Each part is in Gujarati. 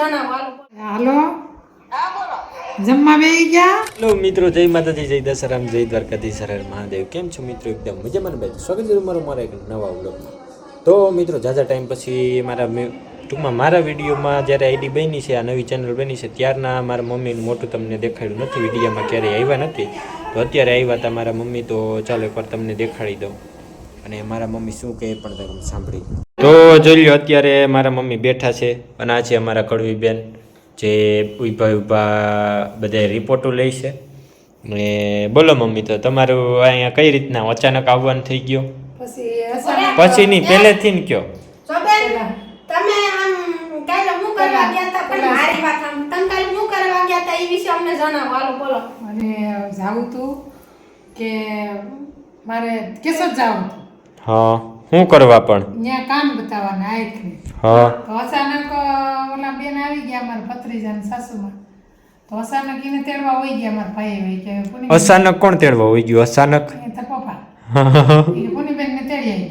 જણાવો હાલો. જમવા બેસી ગયા? હેલો મિત્રો, જય માતાજી, જય દશરામ, જય દ્વારકાધીશ, હર મહાદેવ. કેમ છો મિત્રો? એકદમ મજામાં ભાઈ? સ્વાગત છે તમારું મારા એક નવા વ્લોગમાં. તો મિત્રો, ઝાઝા ટાઈમ પછી મારા ટૂંકમાં મારા વિડીયોમાં જ્યારે આઈડી બની છે, આ નવી ચેનલ બની છે, ત્યારના મારા મમ્મીનું મોટું તમને દેખાડ્યું નથી, વિડીયોમાં ક્યારેય આવ્યા નથી. તો અત્યારે આવ્યા હતા મારા મમ્મી, તો ચાલો એકવાર તમને દેખાડી દઉં. અને મારા મમ્મી શું કહે પણ તમે સાંભળી તો જોઈ લો અત્યારે મારા મમ્મી બેઠા છે અને આ છે અમારા કડવી બેન જે ઊભા ઊભા બધા રિપોર્ટો લે છે. ને બોલો મમ્મી તો તમારું અહીંયા કઈ રીતના અચાનક આવવાનું થઈ ગયો? પછી નહીં પહેલેથી ને કયો? સોબેન તમે આમ કાલે હું કરવા ગયા હતા પણ મારી વાત આમ તમે કાલે હું કરવા ગયા હતા એ વિશે અમને જણાવો હાલો બોલો. મને જાવું તું કે મારે કેશોદ જાવું હતું હા. શું કરવા પણ? ત્યાં કામ બતાવવાના આંખને હા. તો અચાનક ઓલા બેન આવી ગયા મારા ભત્રીજા ને સાસુમાં. તો અચાનક એને તેડવા હોય ગયા મારા ભાઈ હોય કે પુની અચાનક કોણ તેડવા હોય ગયું? અચાનક? એ તો પપ્પા. એ પુનીબેન ને તેડી આવી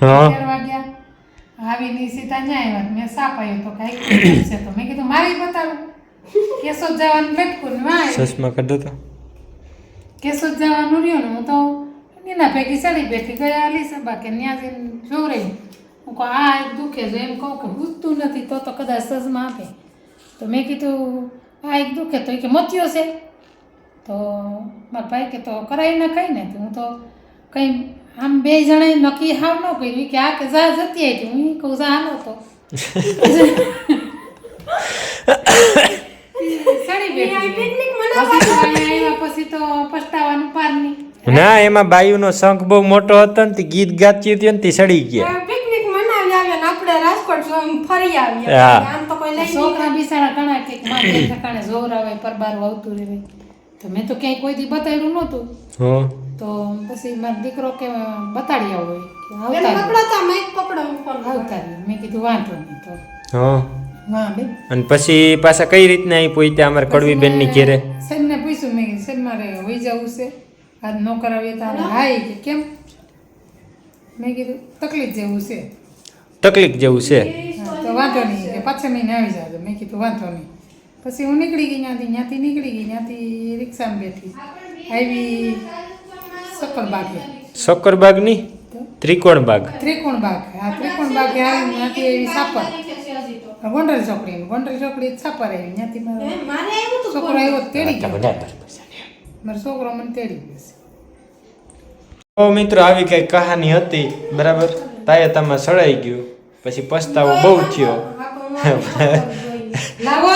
ગયા તેડવા ગયા. આવીને સીતા ન્યા આવ્યા. મેં સાપ આવ્યો તો કઈ છે તો મેં કીધું મારી બતાવું. કેસો જવાનું લટકું ને ચશ્મા કાઢો તો. કેસો જવાનું રહ્યો ને હું તો એના પૈકી ચડી બેઠી ગયા આલી સભા કે ત્યાં જઈને જોવરાઈ હું કહું આ એક દુખે છે. એમ કહું કે પૂછતું નથી તો તો કદાચ સજમાં આપે. તો મેં કીધું આ એક દુખે તો એ કે મત્યો છે. તો મારા ભાઈ કે તો કરાવી નાખાય ને? તો હું તો કંઈ આમ બે જણાએ નક્કી હાવ ન કર્યું. કે આ કે જા જતી આવી હું કહું જા હાલો તો પછી તો પસ્તાવાનું પાર ના એમાં બાયુનો શંખ બહુ મોટો હતો ને તે ગીત ગાતી હતી ને તે સડી ગયા. પિકનિક મનાવી આવ્યા ને આપણે રાજકોટ ફરી આવ્યા આમ તો કોઈ લઈ છોકરા બિચારા ઘણા કે મારે ઠકાણે આવે પરબાર આવતું રહે. તો મેં તો ક્યાંય કોઈ દી બતાવ્યું નહોતું. હા. તો પછી મારો દીકરો કે બતાડ્યા હોય કે આવતા પકડો તો માઈક પકડો. આવતા મેં કીધું વાંધો નહીં તો. હા. બેન. અને પછી પાછા કઈ રીતના અહીં પહોંચ્યા અમારે કડવી બેનની ઘેરે? સેનને પૂછ્યું મેં કીધું સેન મારે હોઈ જવું છે? આજ ન કરાવીએ તો હાલે. હા કે કેમ? મેં કીધું તકલીફ જેવું છે. તકલીફ જેવું છે. તો વાંધો નહીં કે પાછા મહિને આવી જાજો. મેં કીધું વાંધો નહીં. પછી હું નીકળી ગઈ ત્યાંથી ત્યાંથી નીકળી ગઈ ત્યાંથી રિક્ષામાં બેઠી. આવી સક્કરબાગે શક્કરબાગની ત્રિકોણ બાગ. ત્રિકોણ બાગ. આ ત્રિકોણ બાગ આવી ત્યાંથી આવી સાપર. ગોંડલ ચોકડી ગોંડલ ચોકડી સાપર આવી. ત્યાંથી મારો છોકરો આવ્યો તેડી ગયો. મારો છોકરો મને તેડી ગયો છે. તો મિત્રો આવી કઈ કહાની હતી? બરાબર? તાયતામાં સડાઈ ગયું. પછી પસ્તાવો બહુ થયો.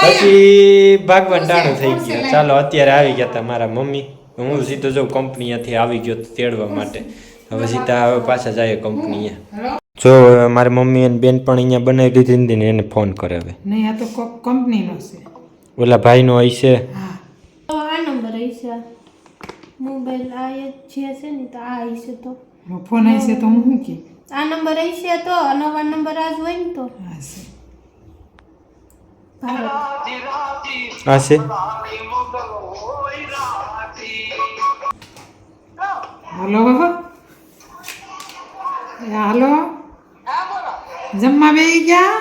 પછી ભાગવાન ટાણું થઈ ગયો. ચાલો અત્યારે આવી ગયા હતા મારા મમ્મી. હું સીધો જો કંપનીયાથી આવી ગયો તેડવા માટે. હવે સીધા હવે પાછા જાય કંપનીએ જો મારી મમ્મી અને બેન પણ અહીંયા બનાવી દીધી ને એને ફોન કરે હવે. નહીં આ તો કંપનીનો છે. ઓલા ભાઈનો અહીં છે. હા તો આ નંબર હશે મોબાઈલ આ એ જે છે ને તો આ હશે તો. ફોન આવી છે તો હું શું કે? આ નંબર હશે તો નવા નંબર આજ હોય ને તો. હા છે. આ હાલો એ હાલો. જમવા બે ગયા?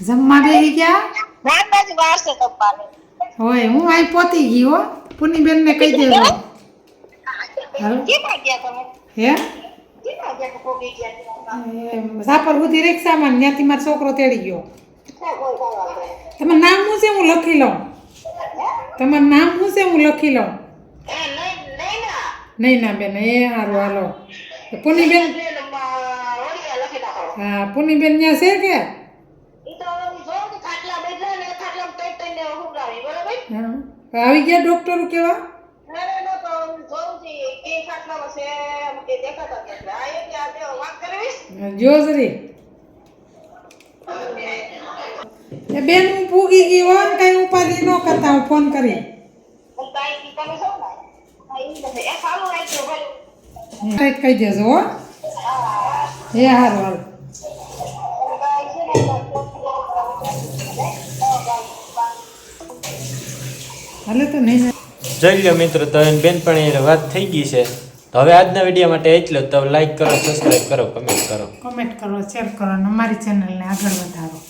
જમવા બે ગયા? હોય હું અહીં પોતી ગઈ હો. પુનીબેન ને કહી દેજો. હે? સાપર સુધી રિક્ષામાં ત્યાંથી મારો છોકરો તેડી ગયો. તમારું નામ શું છે? હું લખી લઉં. તમારું નામ શું છે? હું લખી લઉં. નહીં ના બેન એ સારું હાલો. પુનીબેન હા પુનીબેન ત્યાં છે કે? હા આવી ગયા ડોક્ટર કેવા? જોજરી બેન હું પૂગી ગઈ હોય ને કઈ ઉપાધિ ન કરતા હું ફોન કરી. કંઈક કહી દેજો હો. એ હારું હારું. હાલે તો નહીં જઈ લો મિત્રો તો બેનપણી બેન પણ વાત થઈ ગઈ છે. તો હવે આજના વીડિયો માટે એટલું તો લાઈક કરો સબસ્ક્રાઈબ કરો કમેન્ટ કરો. કમેન્ટ કરો શેર કરો અને અમારી ચેનલને આગળ વધારો.